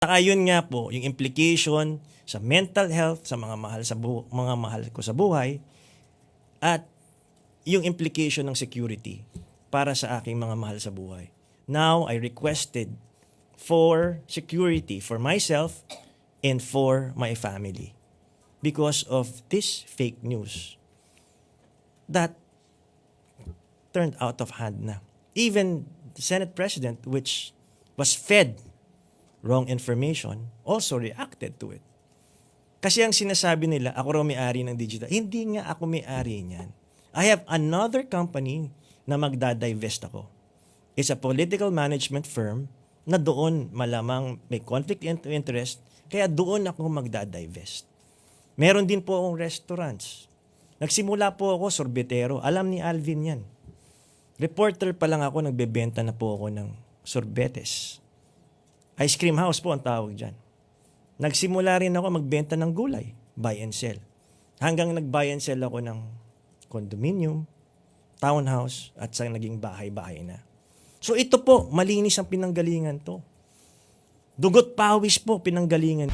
Saka yun nga po, yung implication sa mental health sa mga mahal sa bu- mga mahal ko sa buhay at yung implication ng security para sa aking mga mahal sa buhay. Now, I requested for security for myself and for my family because of this fake news that turned out of hand na. Even the Senate President, which was fed wrong information, also reacted to it. Kasi ang sinasabi nila, ako raw may-ari ng digital. Hindi nga ako may-ari niyan. I have another company na magdadivest ako. It's a political management firm na doon malamang may conflict of interest, kaya doon ako magdadivest. Meron din po akong restaurants. Nagsimula po ako sorbetero. Alam ni Alvin yan. Reporter pa lang ako, nagbebenta na po ako ng sorbetes. Ice cream house po ang tawag dyan. Nagsimula rin ako magbenta ng gulay, buy and sell. Hanggang nag-buy and sell ako ng condominium, townhouse, at sa naging bahay-bahay na. So ito po, malinis ang pinanggalingan to. Dugot pawis po pinanggalingan.